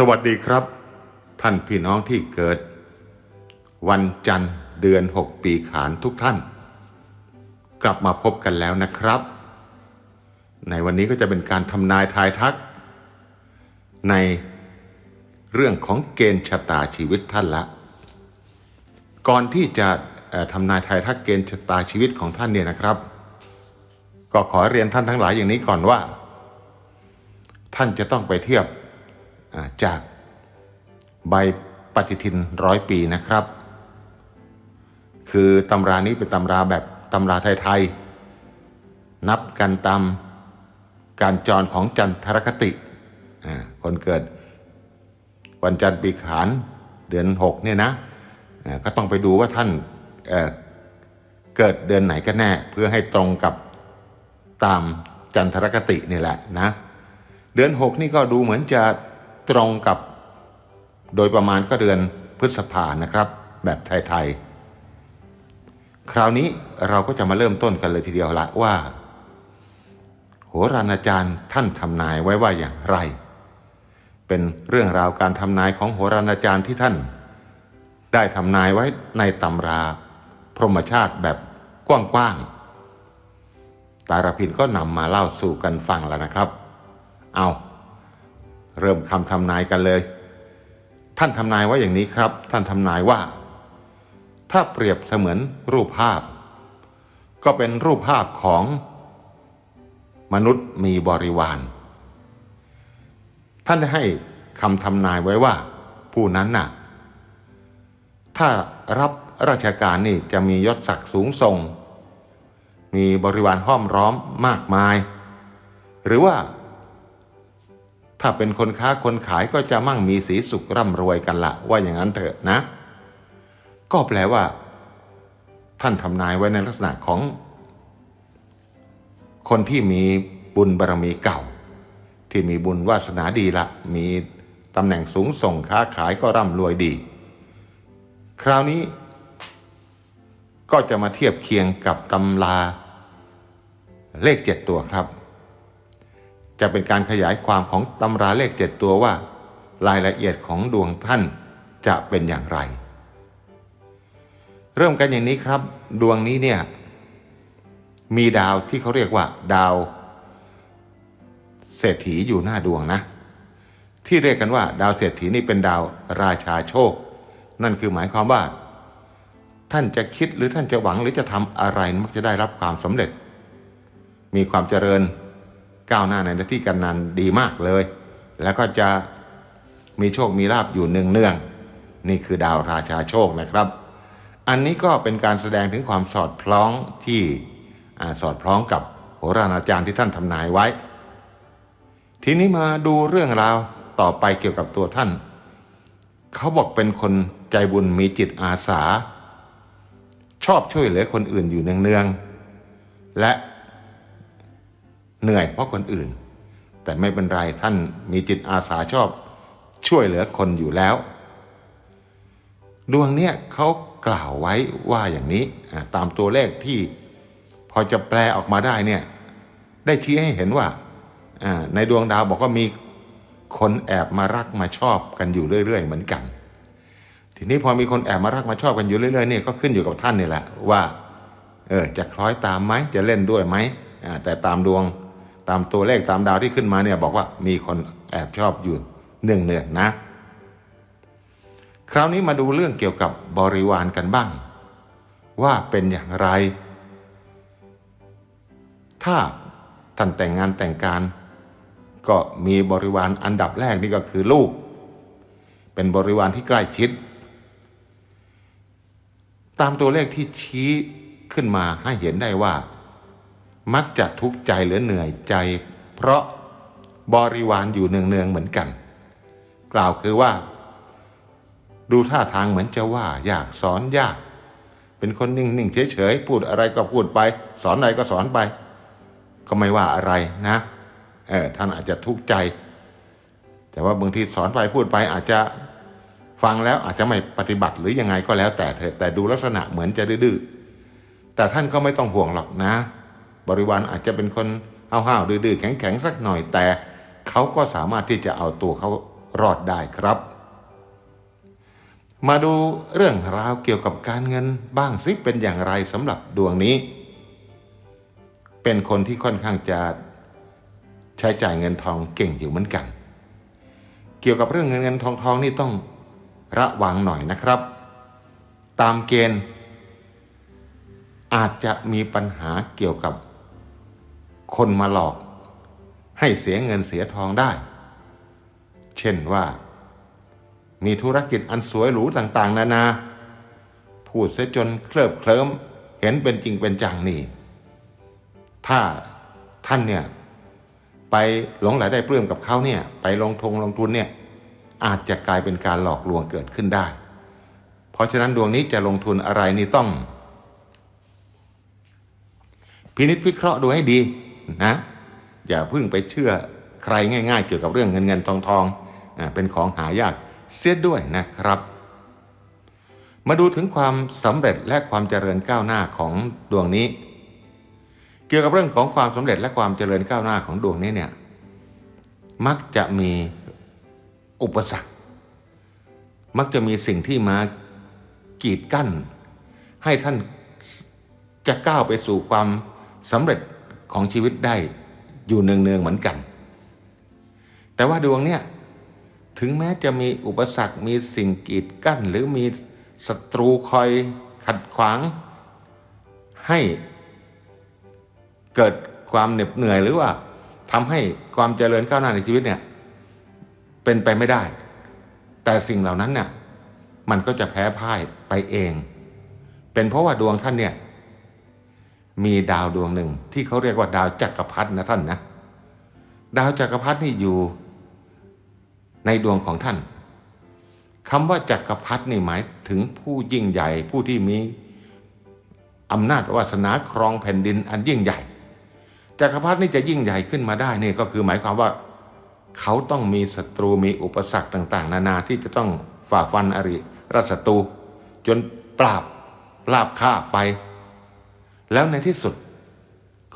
สวัสดีครับ ท่านพี่น้องที่เกิด วันจันทร์เดือน 6 ปีขานทุกท่าน กลับมาพบกันแล้วนะครับ ในวันนี้ก็จะเป็นการทำนายทายทัก ในเรื่องของเกณฑ์ชะตาชีวิตท่านละ ก่อนที่จะทำนายทายทักเกณฑ์ชะตาชีวิตของท่านเนี่ยนะครับ ก็ขอเรียนท่านทั้งหลายอย่างนี้ก่อนว่า ท่านจะต้องไปเทียบ จากใบปฏิทินร้อยปีนะครับ คือตำรานี้เป็นตำราแบบตำราไทยๆนับกันตามการจรของจันทรคติ คนเกิดวันจันทร์ปีขานเดือนหกเนี่ยนะก็ต้องไปดูว่าท่านเเกิดเดือนไหนกันแน่ เพื่อให้ตรงกับตามจันทรคตินี่แหละนะ เดือน6นี่ก็ดูเหมือนจะ ตรงกับโดยประมาณก็เดือนพฤษภานะครับ แบบไทยๆ คราวนี้เราก็จะมาเริ่มต้นกันเลยทีเดียวละว่า โหราณอาจารย์ท่านทำนายไว้ว่าอย่างไร เป็นเรื่องราวการทำนายของโหราณอาจารย์ที่ท่าน ได้ทำนายไว้ในตำราพรหมชาติแบบกว้างๆตารพินก็นำมาเล่าสู่กันฟังแล้วนะครับ เอา เริ่มคำทำนายกันเลย ท่านทำนายว่าอย่างนี้ครับ ท่านทำนายว่า ถ้าเปรียบเสมือนรูปภาพ ก็เป็นรูปภาพของ มนุษย์มีบริวาร ท่านได้ให้คำทำนายไว้ว่า ผู้นั้นน่ะ ถ้ารับราชการนี่จะมียศศักดิ์สูงส่ง มีบริวารห้อมร้อมมากมาย หรือว่า ถ้าเป็นคนค้าคนขายก็จะมั่งมีสีสุขร่ำรวยกันละว่าอย่างนั้นเถอะนะ ก็แปลว่า ท่านทำนายไว้ในลักษณะของ คนที่มีบุญบารมีเก่า ที่มีบุญวาสนาดีละมีตำแหน่งสูงส่งค้าขายก็ร่ำรวยดี คราวนี้ ก็จะมาเทียบเคียงกับตำราเลขเจ็ดตัวครับ จะเป็นการขยายความของตำราเลขเจ็ดตัวว่า รายละเอียดของดวงท่านจะเป็นอย่างไร เริ่มกันอย่างนี้ครับ ดวงนี้เนี่ยมีดาวที่เขาเรียกว่า ดาว เศรษฐีอยู่หน้าดวงนะ ที่เรียกกันว่า ดาวเศรษฐีนี่เป็นดาวราชาโชค นั่นคือหมายความว่า ท่านจะคิดหรือท่านจะหวังหรือจะทำอะไรมักจะได้รับความสำเร็จ มีความเจริญ ก้าวหน้าในหน้าที่การงานดีมากเลย แล้วก็จะมีโชคมีลาบอยู่เนืองๆนี่คือดาวราชาโชคนะครับ อันนี้ก็เป็นการแสดงถึงความสอดคล้องที่อสอดคล้องกับโหราณอาจารย์ที่ท่านทำนายไว้ ทีนี้มาดูเรื่องราวต่อไปเกี่ยวกับตัวท่าน เขาบอกเป็นคนใจบุญมีจิตอาสา ชอบช่วยเหลือคนอื่นอยู่เนืองๆและ เหนื่อยเพราะคนอื่น แต่ไม่เป็นไรท่านมีจิตอาสาชอบ ช่วยเหลือคนอยู่แล้ว ดวงเนี้ยเขากล่าวไว้ว่าอย่างนี้ตามตัวเลขที่พอจะแปลออกมาได้เนี่ยได้ชี้ให้เห็นว่าในดวงดาวบอกว่ามีคนแอบมารักมาชอบกันอยู่เรื่อย ๆ เหมือนกัน ทีนี้พอมีคนแอบมารักมาชอบกันอยู่เรื่อยๆเนี่ยก็ขึ้นอยู่กับท่านนี่แหละว่าเออจะคล้อยตามไหมจะเล่นด้วยไหมแต่ตามดวง ตามตัวเลขตามดาวที่ขึ้นมาเนี่ยบอกว่ามีคนแอบชอบอยู่เนื่องเนืองๆนะ คราวนี้มาดูเรื่องเกี่ยวกับบริวารกันบ้าง ว่าเป็นอย่างไร ถ้าท่านแต่งงานแต่งการ ก็มีบริวารอันดับแรกนี่ก็คือลูก เป็นบริวารที่ใกล้ชิด ตามตัวเลขที่ชี้ขึ้นมาให้เห็นได้ว่า มักจะทุกข์ใจหรือเหนื่อยใจ เพราะบริวารอยู่เนืองๆเหมือนกัน กล่าวคือว่า ดูท่าทางเหมือนจะว่า ยากสอนยาก เป็นคนนิ่งๆเฉยๆพูดอะไรก็พูดไป สอนอะไรก็สอนไป ก็ไม่ว่าอะไรนะเออท่านอาจจะทุกข์ใจ แต่ว่าบางทีสอนไปพูดไปอาจจะฟังแล้วอาจจะไม่ปฏิบัติหรือยังไงก็แล้วแต่เถอะแต่ดูลักษณะเหมือนจะดื้อแต่ท่านก็ไม่ต้องห่วงหรอกนะ บริวารอาจจะเป็นคนห้าวๆดื้อแข็งๆสักหน่อยแต่เขาก็สามารถที่จะเอาตัวเขารอดได้ครับ มาดูเรื่องราวเกี่ยวกับการเงินบ้างสิเป็นอย่างไรสำหรับดวงนี้ เป็นคนที่ค่อนข้างจะใช้จ่ายเงินทองเก่งอยู่เหมือนกัน เกี่ยวกับเรื่องเงินเงินทองทองนี่ต้องระวังหน่อยนะครับ ตามเกณฑ์อาจจะมีปัญหาเกี่ยวกับ คนมาหลอก ให้เสียเงินเสียทองได้ เช่นว่า มีธุรกิจอันสวยหรูต่างๆ นานา พูดเสียจนเคลิบเคลิ้มเห็นเป็นจริงเป็นจังนี่ ถ้าท่านเนี่ยไปหลงไหลได้ปลื้มกับเขาเนี่ย ไปลงทงลงทุนเนี่ย อาจจะกลายเป็นการหลอกลวงเกิดขึ้นได้ เพราะฉะนั้นดวงนี้จะลงทุนอะไรนี่ต้อง พินิจพิเคราะห์ดูให้ดี นะ อย่าเพิ่งไปเชื่อใครง่าย ๆ เกี่ยวกับเรื่องเงินเงินทองทองเป็นของหายากเสียด้วยนะครับ มาดูถึงความสำเร็จและความเจริญก้าวหน้าของดวงนี้ เกี่ยวกับเรื่องของความสำเร็จและความเจริญก้าวหน้าของดวงนี้เนี่ยมักจะมีอุปสรรค มักจะมีสิ่งที่มากีดกั้น ให้ท่านจะก้าวไปสู่ความสำเร็จ ของชีวิตได้อยู่เนืองๆเหมือนกัน แต่ว่าดวงเนี่ยถึงแม้จะมีอุปสรรคมีสิ่งกีดกั้น หรือมีศัตรูคอยขัดขวาง ให้เกิดความเหน็บเหนื่อยหรือว่าทำให้ความเจริญก้าวหน้าในชีวิตเนี่ยเป็นไปไม่ได้ แต่สิ่งเหล่านั้นเนี่ยมันก็จะแพ้พ่ายไปเอง เป็นเพราะว่าดวงท่านเนี่ย มีดาวดวงหนึ่งที่เขาเรียกว่าดาวจักรพรรดินะท่านนะ ดาวจักรพรรดินี่อยู่ในดวงของท่านคำว่าจักรพรรดินี่หมายถึงผู้ยิ่งใหญ่ ผู้ที่มีอำนาจวาสนาครองแผ่นดินอันยิ่งใหญ่จักรพรรดินี่จะยิ่งใหญ่ขึ้นมาได้นี่ก็คือหมายความว่าเขาต้องมีศัตรูมีอุปสรรคต่าง ๆ นานาที่จะต้องฝ่าฟันอริราชศัตรูจนปราบลาบคาไป แล้วในที่สุด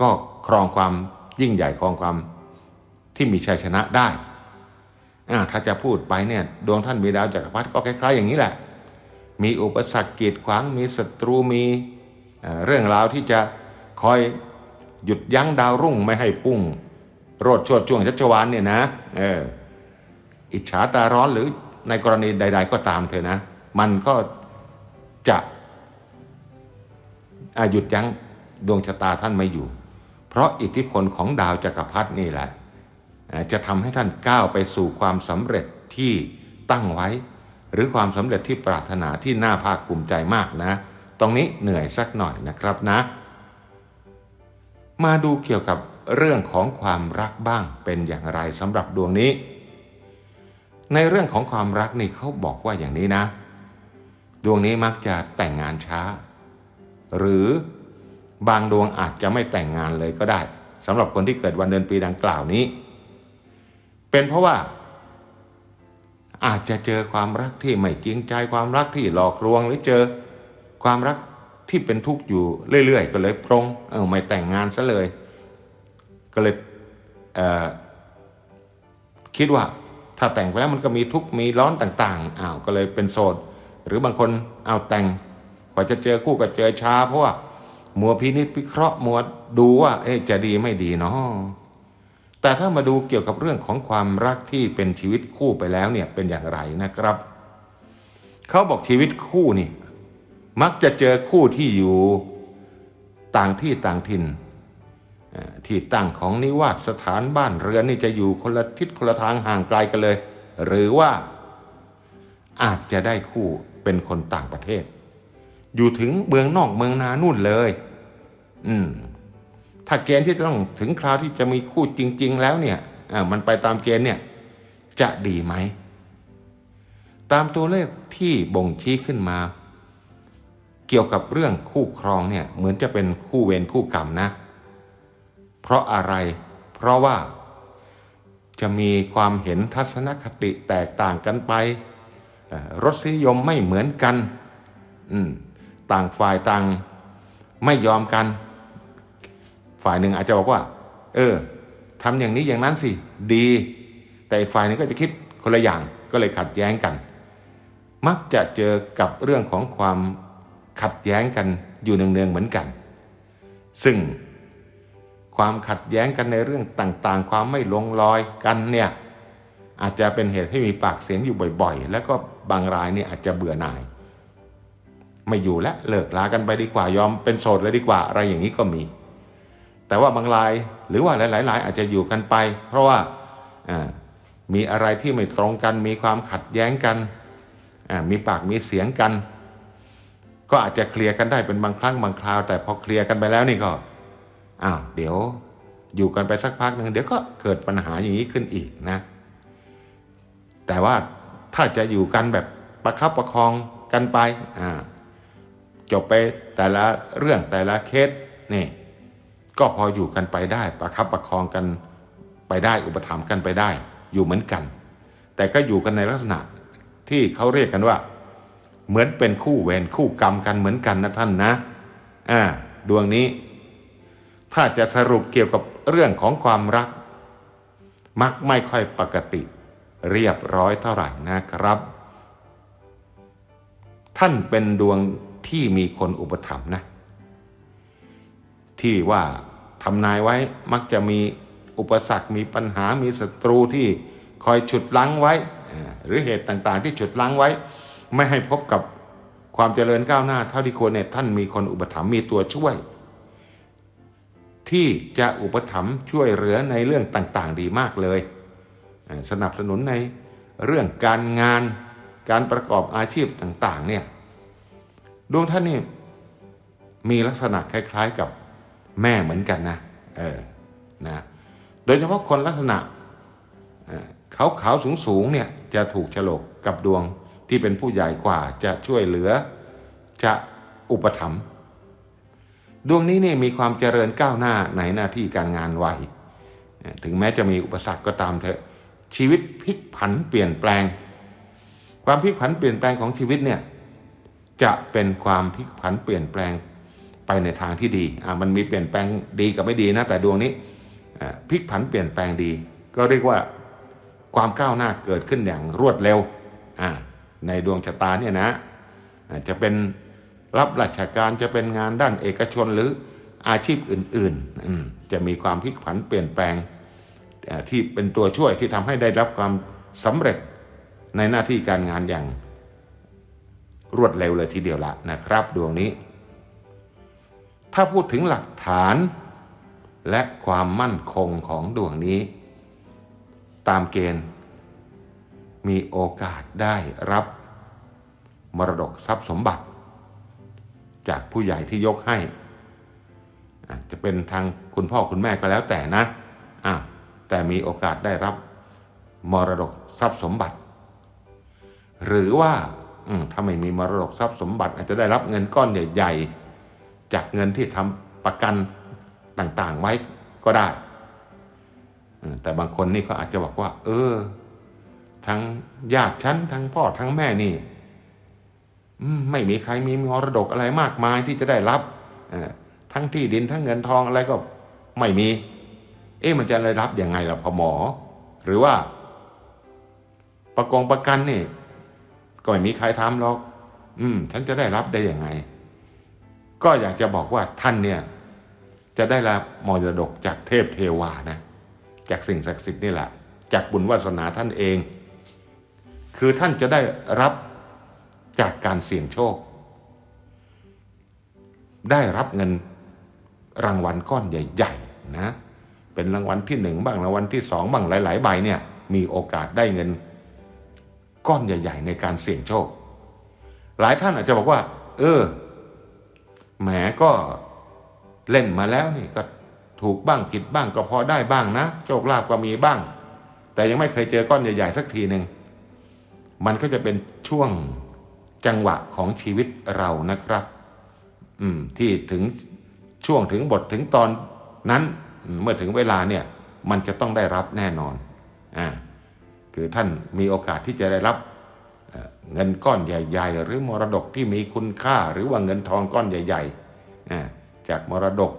ก็ครองความยิ่งใหญ่ครองความที่มีชัยชนะได้ ถ้าจะพูดไปเนี่ยดวงท่านมีดาวจักรพรรดิก็คล้ายๆอย่างนี้แหละ มีอุปสรรคกีดขวางมีศัตรูมีเรื่องราวที่จะคอยหยุดยั้งดาวรุ่งไม่ให้พุ่ง โรดชดช่วงชัชวานเนี่ยนะเอออิจฉาตาร้อนหรือในกรณีใด ๆ ก็ตามเถอะนะ มันก็จะ หยุดยั้งดวงชะตาท่านไม่อยู่ เพราะอิทธิพลของดาวจักรพรรดินี่แหละอะจะทำให้ท่านก้าวไปสู่ความสำเร็จที่ตั้งไว้ หรือความสำเร็จที่ปรารถนาที่น่าภาคภูมิใจมากนะ ตรงนี้เหนื่อยสักหน่อยนะครับนะ มาดูเกี่ยวกับเรื่องของความรักบ้างเป็นอย่างไรสำหรับดวงนี้ ในเรื่องของความรักนี่เขาบอกว่าอย่างนี้นะ ดวงนี้มักจะแต่งงานช้า หรือบางดวงอาจจะไม่แต่งงานเลยก็ได้สำหรับคนที่เกิดวันเดือนปีดังกล่าวนี้ เป็นเพราะว่า อาจจะเจอความรักที่ไม่จริงใจความรักที่หลอกลวง หรือเจอความรักที่เป็นทุกข์อยู่เรื่อยๆ ก็เลยปรงเออไม่แต่งงานซะเลย ก็เลยเคิดว่าถ้าแต่งไปแล้วมันก็มีทุกข์มีร้อนต่างๆอ้าวก็เลยเป็นโสด หรือบางคนเอาแต่ง กว่าจะเจอคู่ก็เจอช้า เพราะว่ามัวพินิจพิเคราะห์มัวดูว่าเอ๊จะดีไม่ดีเนาะแต่ถ้ามาดูเกี่ยวกับเรื่องของความรักที่เป็นชีวิตคู่ไปแล้วเนี่ยเป็นอย่างไรนะครับ เขาบอกชีวิตคู่นี่มักจะเจอคู่ที่อยู่ต่างที่ต่างถิ่นที่ตั้งของนิวาสสถานบ้านเรือนนี่จะอยู่คนละทิศคนละทางห่างไกลกันเลย หรือว่าอาจจะได้คู่เป็นคนต่างประเทศ อยู่ถึงเมืองนอกเมืองนานู่นเลย อืม ถ้าเกณฑ์ที่จะต้องถึงคราวที่จะมีคู่จริง ๆ แล้วเนี่ยอ่ามันไปตามเกณฑ์เนี่ย จะดีไหม ตามตัวเลขที่บ่งชี้ขึ้นมา เกี่ยวกับเรื่องคู่ครองเนี่ย เหมือนจะเป็นคู่เวรคู่กรรมนะ เพราะอะไร เพราะว่าจะมีความเห็นทัศนคติแตกต่างกันไป รสนิยมไม่เหมือนกัน อืม ต่างฝ่ายต่างไม่ยอมกัน ฝ่ายหนึ่งอาจจะบอกว่า เออทำอย่างนี้อย่างนั้นสิดี แต่อีกฝ่ายนึงก็จะคิดคนละอย่างก็เลยขัดแย้งกัน มักจะเจอกับเรื่องของความขัดแย้งกันอยู่เนืองๆเหมือนกัน ซึ่งความขัดแย้งกันในเรื่องต่างๆ ความไม่ลงรอยกันเนี่ยอาจจะเป็นเหตุให้มีปากเสียงอยู่บ่อยๆ แล้วก็บางรายเนี่ยอาจจะเบื่อหน่าย ไม่อยู่แล้วเลิกลากันไปดีกว่ายอมเป็นโสดเลยดีกว่าอะไรอย่างนี้ก็มี แต่ว่าบางรายหรือว่าหลายๆรายอาจจะอยู่กันไป เพราะว่ามีอะไรที่ไม่ตรงกัน มีความขัดแย้งกันมีปากมีเสียงกัน ก็อาจจะเคลียร์กันได้เป็นบางครั้งบางคราว แต่พอเคลียร์กันไปแล้วนี่ก็อ้าวเดี๋ยวอยู่กันไปสักพักหนึ่งเดี๋ยวก็เกิดปัญหาอย่างนี้ขึ้นอีกนะ แต่ว่าถ้าจะอยู่กันแบบประคับประคองกันไปอ่า จบไปแต่ละเรื่องแต่ละเคสนี่ก็พออยู่กันไปได้ ประคับประคองกันไปได้อุปถัมภ์กันไปได้ อยู่เหมือนกัน แต่ก็อยู่กันในลักษณะที่เขาเรียกกันว่า เหมือนเป็นคู่เวรคู่กรรมกันเหมือนกันนะท่านนะอ่าดวงนี้ ถ้าจะสรุปเกี่ยวกับเรื่องของความรัก มักไม่ค่อยปกติ เรียบร้อยเท่าไหร่นะครับ ท่านเป็นดวง ที่มีคนอุปถัมภ์นะ ที่ว่าทำนายไว้มักจะมีอุปสรรคมีปัญหามีศัตรูที่คอยฉุดลั้งไว้ หรือเหตุต่างๆ ที่ฉุดลั้งไว้ ไม่ให้พบกับความเจริญก้าวหน้า เท่าที่ควรเนี่ยท่านมีคนอุปถัมภ์มีตัวช่วย ที่จะอุปถัมภ์ช่วยเหลือในเรื่องต่างๆ ดีมากเลย สนับสนุนในเรื่องการงานการประกอบอาชีพต่างๆเนี่ย ดวงท่านนี่มีลักษณะคล้าย ๆกับแม่เหมือนกันนะเออนะโดยเฉพาะคนลักษณะขาวขาวสูงสูงๆเนี่ยจะถูกฉลกกับดวงที่เป็นผู้ใหญ่กว่าจะช่วยเหลือจะอุปถัมภ์ดวงนี้เนี่ยมีความเจริญก้าวหน้าในหน้าที่การงานไวถึงแม้จะมีอุปสรรคก็ตามเถอะชีวิตพลิกผันเปลี่ยนแปลง ความพลิกผันเปลี่ยนแปลงของชีวิตเนี่ย จะเป็นความพลิกผันเปลี่ยนแปลงไปในทางที่ดีอ่ามันมีเปลี่ยนแปลงดีกับไม่ดีนะแต่ดวงนี้อ่าพลิกผันเปลี่ยนแปลงดี ก็เรียกว่าความก้าวหน้าเกิดขึ้นอย่างรวดเร็วอ่าในดวงชะตาเนี่ยนะอ่าจะเป็นรับราชการจะเป็นงานด้านเอกชนหรืออาชีพอื่นๆอืมจะมีความพลิกผันเปลี่ยนแปลงอ่าที่เป็นตัวช่วยที่ทำให้ได้รับความสำเร็จในหน้าที่การงานอย่าง รวดเร็วเลยทีเดียวละนะครับ ดวงนี้ ถ้าพูดถึงหลักฐาน และความมั่นคงของดวงนี้ ตามเกณฑ์ มีโอกาสได้รับ มรดกทรัพย์สมบัติ จากผู้ใหญ่ที่ยกให้อาจจะเป็นทางคุณพ่อคุณแม่ก็แล้วแต่นะอะแต่มีโอกาสได้รับ มรดกทรัพย์สมบัติ หรือว่า ถ้าไม่มีมรดกทรัพย์สมบัติ อาจจะได้รับเงินก้อนใหญ่ ๆ จากเงินที่ทำประกันต่างๆไว้ก็ได้ แต่บางคนนี่เขาอาจจะบอกว่า เออ ทั้งญาติฉันทั้งพ่อทั้งแม่นี่ไม่มีใครมีมรดกอะไรมากมายที่จะได้รับออทั้งที่ดินทั้งเงินทองอะไรก็ไม่มี เอ๊ะมันจะได้รับยังไงล่ะพอหมอ หรือว่า ประกงประกันนี่ ก็ไม่มีใครทำหรอก อืม ฉันจะได้รับได้ยังไง ก็อยากจะบอกว่าท่านเนี่ย จะได้รับมรดกจากเทพเทวานะ จากสิ่งศักดิ์สิทธิ์นี่แหละ จากบุญวาสนาท่านเอง คือท่านจะได้รับจากการเสี่ยงโชค ได้รับเงินรางวัลก้อนใหญ่ ๆ นะ เป็นรางวัลที่หนึ่งบ้างรางวัลที่สองบ้างหลาย ๆ ใบเนี่ย มีโอกาสได้เงิน ก้อนใหญ่ ๆ ในการเสี่ยงโชค หลายท่านอาจจะบอกว่า เออแหมก็เล่นมาแล้วนี่ก็ถูกบ้างผิดบ้างก็พอได้บ้างนะ โชคลาภก็มีบ้าง แต่ยังไม่เคยเจอก้อนใหญ่ ๆ สักทีหนึ่งมันก็จะเป็นช่วงจังหวะของชีวิตเรานะครับ อืมที่ถึงช่วงถึงบทถึงตอนนั้น เมื่อถึงเวลาเนี่ย มันจะต้องได้รับแน่นอน อ่า คือท่านมีโอกาสที่จะได้รับเงินก้อนใหญ่ ๆ หรือมรดกที่มีคุณค่า หรือว่าเงินทองก้อนใหญ่ๆจากมรดก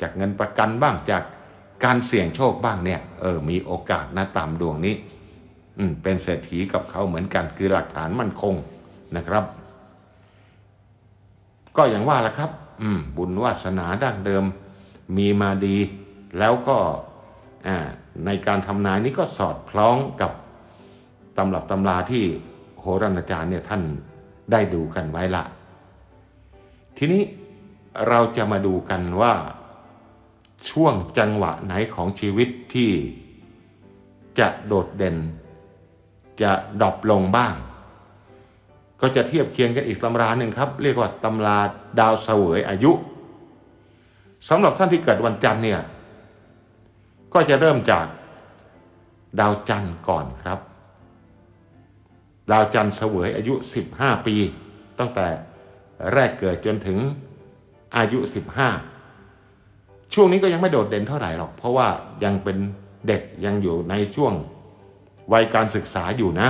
จากเงินประกันบ้างจากการเสี่ยงโชคบ้างเนี่ยเออมีโอกาสนะตามดวงนี้อเป็นเศรษฐีกับเขาเหมือนกัน คือหลักฐานมั่นคงนะครับ ก็อย่างว่าละครับ บุญวาสนาดั้งเดิมมีมาดี แล้วก็ในการทำนายนี้ก็สอดคล้องกับ ตำรับตำราที่โหราจารย์เนี่ยท่านได้ดูกันไว้ละ ทีนี้เราจะมาดูกันว่าช่วงจังหวะไหนของชีวิตที่จะโดดเด่น จะดรอปลงบ้าง ก็จะเทียบเคียงกันอีกตำราหนึ่งครับ เรียกว่าตำราดาวเสวยอายุสำหรับท่านที่เกิดวันจันทร์เนี่ยก็จะเริ่มจากดาวจันทร์ก่อนครับ ดาวจันทร์เสวยอายุ 15 ปี ตั้งแต่แรกเกิดจนถึงอายุ 15 ช่วงนี้ก็ยังไม่โดดเด่นเท่าไหร่หรอก เพราะว่ายังเป็นเด็กยังอยู่ในช่วงวัยการศึกษาอยู่นะ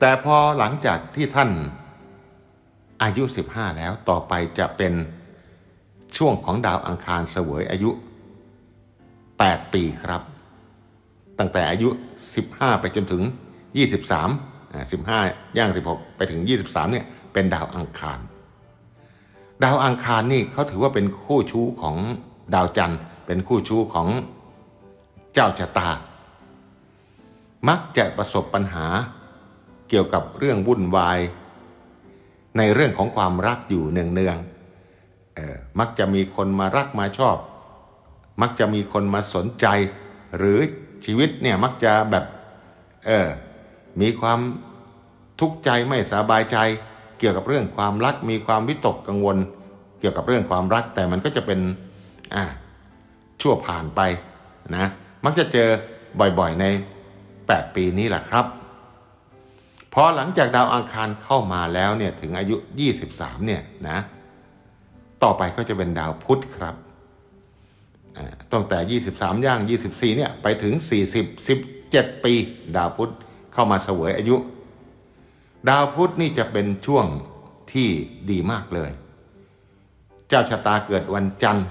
แต่พอหลังจากที่ท่านอายุ 15 แล้วต่อไปจะเป็นช่วงของดาวอังคารเสวยอายุ 8 ปีครับ ตั้งแต่อายุ 15 ไปจนถึง 23อ่า15 ย่าง 16 ไปถึง 23 เนี่ยเป็นดาวอังคาร ดาวอังคารนี่เขาถือว่าเป็นคู่ชู้ของดาวจันทร์ เป็นคู่ชู้ของเจ้าชะตา มักจะประสบปัญหาเกี่ยวกับเรื่องวุ่นวาย ในเรื่องของความรักอยู่เนืองๆเอ่อมักจะมีคนมารักมาชอบ มักจะมีคนมาสนใจหรือ ชีวิตเนี่ยมักจะแบบเออมีความทุกข์ใจไม่สบายใจ เกี่ยวกับเรื่องความรัก มีความวิตกกังวล เกี่ยวกับเรื่องความรัก แต่มันก็จะเป็นอ่าชั่วผ่านไปนะมักจะเจอบ่อยๆใน 8 ปีนี้แหละครับพอหลังจากดาวอังคารเข้ามาแล้วเนี่ยถึงอายุ 23เนี่ยนะต่อไปก็จะเป็นดาวพุธครับ ตั้งแต่ 23 ย่าง 24 เนี่ย ไปถึง 40 17 ปี ดาวพุธเข้ามาเสวยอายุ ดาวพุธนี่จะเป็นช่วงที่ดีมากเลย เจ้าชะตาเกิดวันจันทร์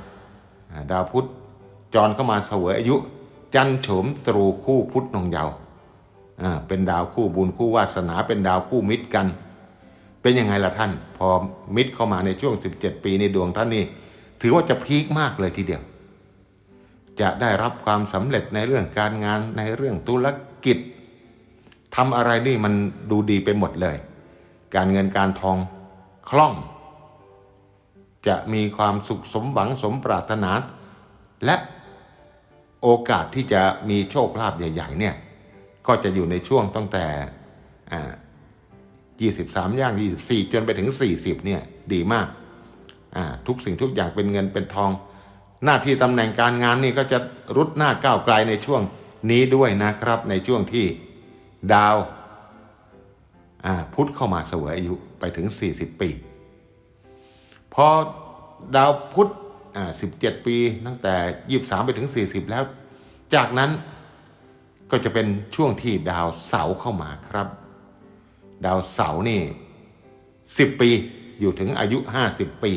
ดาวพุธจรเข้ามาเสวยอายุ จันโฉมตรูคู่พุธนงเยาว์อ่าเป็นดาวคู่บุญคู่วาสนาเป็นดาวคู่มิตรกัน เป็นยังไงล่ะท่าน พอมิตรเข้ามาในช่วง 17 ปีในดวงท่านนี่ถือว่าจะพีคมากเลยทีเดียว จะได้รับความสำเร็จในเรื่องการงานในเรื่องธุรกิจทำอะไรนี่มันดูดีไปหมดเลย การเงินการทองคล่อง จะมีความสุขสมหวังสมปรารถนา และโอกาสที่จะมีโชคลาภใหญ่ ๆ เนี่ย ก็จะอยู่ในช่วงตั้งแต่23 ย่าง 24 จนไปถึง 40 เนี่ย ดีมาก ทุกสิ่งทุกอย่างเป็นเงินเป็นทอง หน้าที่ตำแหน่งการงานนี่ก็จะรุดหน้าก้าวไกลในช่วงนี้ด้วยนะครับ ในช่วงที่ดาวาพุธเข้ามาเสวยอายุไปถึง 40 ปี พอดาวพุธอ่า17 ปีตั้งแต่ 23 ไปถึง 40 แล้ว จากนั้นก็จะเป็นช่วงที่ดาวเสาเข้ามาครับ ดาวเสานี่ 10 ปีอยู่ถึงอายุ 50 ปี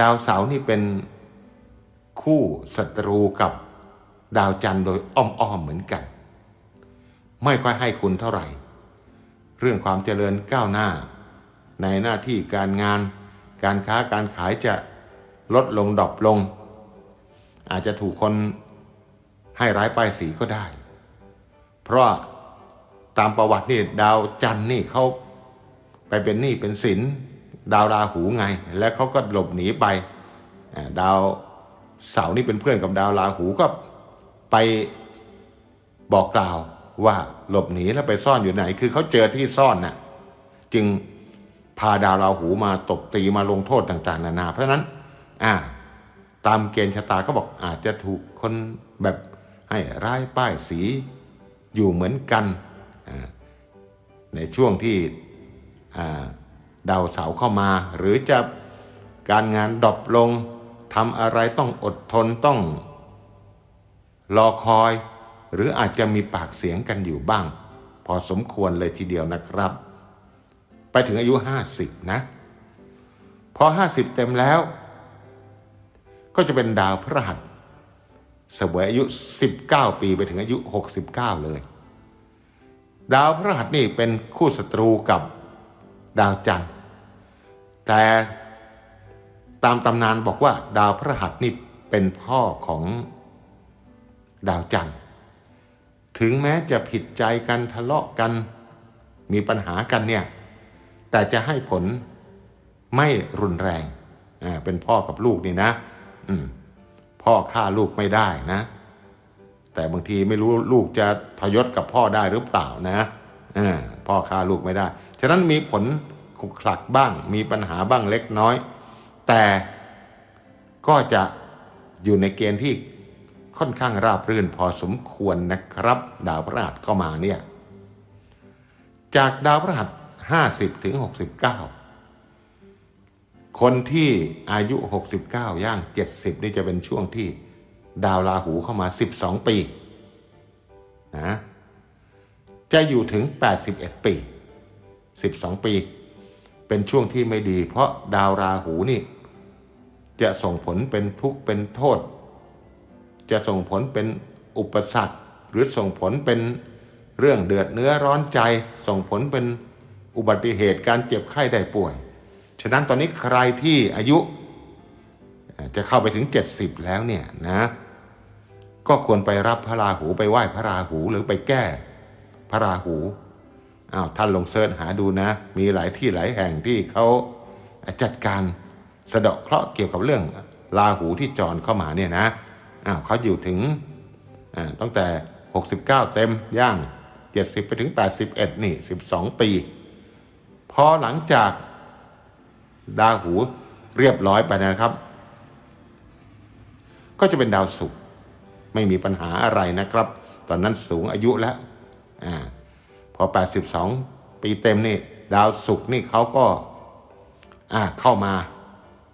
ดาวเสานี่เป็น คู่ศัตรูกับดาวจันทร์โดยอ้อมๆเหมือนกัน ไม่ค่อยให้คุณเท่าไหร่ เรื่องความเจริญก้าวหน้า ในหน้าที่การงาน การค้าการขายจะลดลงดรอปลง อาจจะถูกคนให้ร้ายป้ายสีก็ได้ เพราะตามประวัตินี่ดาวจันทร์นี่เขาไปเป็นหนี้เป็นสิน ดาวราหูไง และเขาก็หลบหนีไปดาว เสาร์นี่เป็นเพื่อนกับดาวราหูก็ไปบอกกล่าวว่าหลบหนีแล้วไปซ่อนอยู่ไหน คือเขาเจอที่ซ่อนน่ะจึงพาดาวราหูมาตบตีมาลงโทษต่าง ๆ นานา เพราะนั้น อ่า ตามเกณฑ์ชะตาเขาบอกอาจจะถูกคนแบบให้ร้ายป้ายสีอยู่เหมือนกัน ในช่วงที่าดาวเสาเข้ามา หรือจะการงานดรอปลง ทำอะไรต้องอดทนต้อง รอคอย หรืออาจจะมีปากเสียงกันอยู่บ้าง พอสมควรเลยทีเดียวนะครับ ไปถึงอายุ 50 นะ พอ 50 เต็มแล้ว ก็จะเป็นดาวพฤหัสเสวยอายุ 19 ปีไปถึงอายุ 69 เลย ดาวพฤหัสนี่เป็นคู่ศัตรูกับดาวจันทร์แต่ ตามตำนานบอกว่าดาวพฤหัสนี่เป็นพ่อของดาวจันทร์ถึงแม้จะผิดใจกันทะเลาะกันมีปัญหากันเนี่ยแต่จะให้ผลไม่รุนแรงอ่าเป็นพ่อกับลูกนี่นะอืมพ่อฆ่าลูกไม่ได้นะ แต่บางทีไม่รู้ลูกจะทยศกับพ่อได้หรือเปล่านะอ่าพ่อฆ่าลูกไม่ได้ ฉะนั้นมีผลขุกขลักบ้าง มีปัญหาบ้างเล็กน้อย แต่ก็จะอยู่ในเกณฑ์ที่ค่อนข้างราบรื่นพอสมควรนะครับ ดาวพฤหัสเข้ามาเนี่ยจากดาวพฤหัส50ถึง69 คนที่อายุ 69 ย่าง 70 นี่จะเป็นช่วงที่ดาวราหูเข้ามา 12 ปีนะจะอยู่ถึง 81 ปี 12 ปี เป็นช่วงที่ไม่ดี เพราะดาวราหูนี่ จะส่งผลเป็นทุกข์เป็นโทษ จะส่งผลเป็นอุปสรรค หรือส่งผลเป็นเรื่องเดือดเนื้อร้อนใจ ส่งผลเป็นอุบัติเหตุการเจ็บไข้ได้ป่วย ฉะนั้นตอนนี้ใครที่อายุ จะเข้าไปถึง 70 แล้วเนี่ยนะ ก็ควรไปรับพระราหูไปไหว้พระราหูหรือไปแก้พระราหูอ้าวท่านลงเสิร์ชหาดูนะ มีหลายที่หลายแห่งที่เขาจัดการ สะเดาะเคราะห์เกี่ยวกับเรื่องราหูที่จรเข้ามาเนี่ยนะอ้าวเขาอยู่ถึงตั้งแต่ 69 เต็มย่าง 70 ไปถึง 81 นี่ 12 ปี พอหลังจากดาวหูเรียบร้อยไปนะครับ ก็จะเป็นดาวศุกร์ไม่มีปัญหาอะไรนะครับ ตอนนั้นสูงอายุแล้วอาพอ 82 ปีเต็มนี่ ดาวศุกร์นี่เขาก็อ่าเข้ามา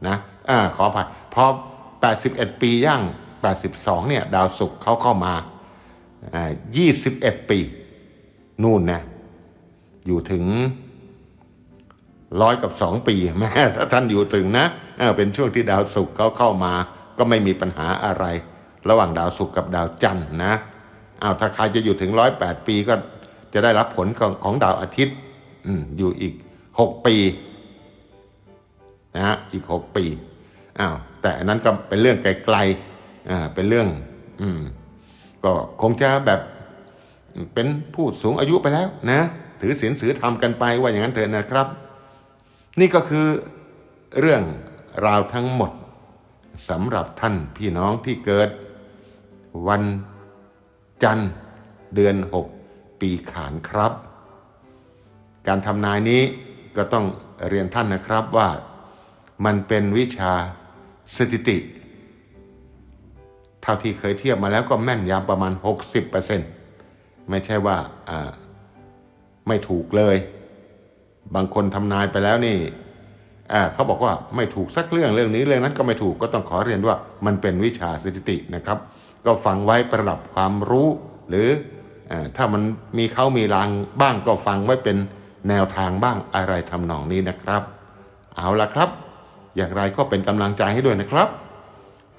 นะอ่าขออภัยพอ 81 ปีย่าง 82 เนี่ย ดาวศุกร์เขาเข้ามาอ่า21 ปี นู่นนะ อยู่ถึงร้อยกับสองปีแม้ถ้าท่านอยู่ถึงนะเเป็นช่วงที่ดาวศุกร์เขาเข้ามา ก็ไม่มีปัญหาอะไร ระหว่างดาวศุกร์กับดาวจันทร์นะอ้าวถ้าใครจะอยู่ถึงร้อยแปดปีก็จะได้รับผลของของดาวอาทิตย์อยู่อีกหกปี นะฮะอีกหกปีอ้าวแต่อันนั้นก็เป็นเรื่องไกลๆอ่าเป็นเรื่องอืมก็คงจะแบบเป็นผู้สูงอายุไปแล้วนะถือศีลถือธรรมกันไปว่าอย่างนั้นเถอะนะครับ นี่ก็คือเรื่องราวทั้งหมดสำหรับท่านพี่น้องที่เกิด วันจันทร์เดือน 6 ปีขานครับ การทำนายนี้ก็ต้องเรียนท่านนะครับว่า มันเป็นวิชาสถิติ เท่าที่เคยเทียบมาแล้วก็แม่นยำประมาณ 60%ไม่ใช่ว่าไม่ถูกเลย บางคนทำนายไปแล้วนี่เขาบอกว่าไม่ถูกสักเรื่องเรื่องนี้เรื่องนั้นก็ไม่ถูกก็ต้องขอเรียนว่ามันเป็นวิชาสถิตินะครับ ก็ฟังไว้ประดับความรู้ หรืออถ้ามันมีเขามีรางบ้างก็ฟังไว้เป็นแนวทางบ้างอะไรทำนองนี้นะครับ เอาละครับ อย่างไรก็เป็นกำลังใจให้ด้วยนะครับ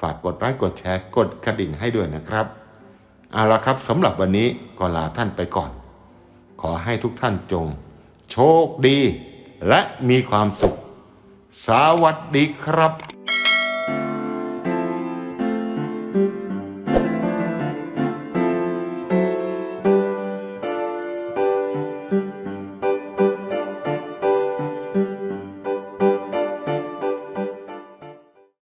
ฝากกดไลค์กดแชร์กดกระดิ่งให้ด้วยนะครับเอาละครับสำหรับวันนี้ก็ลาท่านไปก่อน ขอให้ทุกท่านจง โชคดี และมีความสุข สวัสดีครับ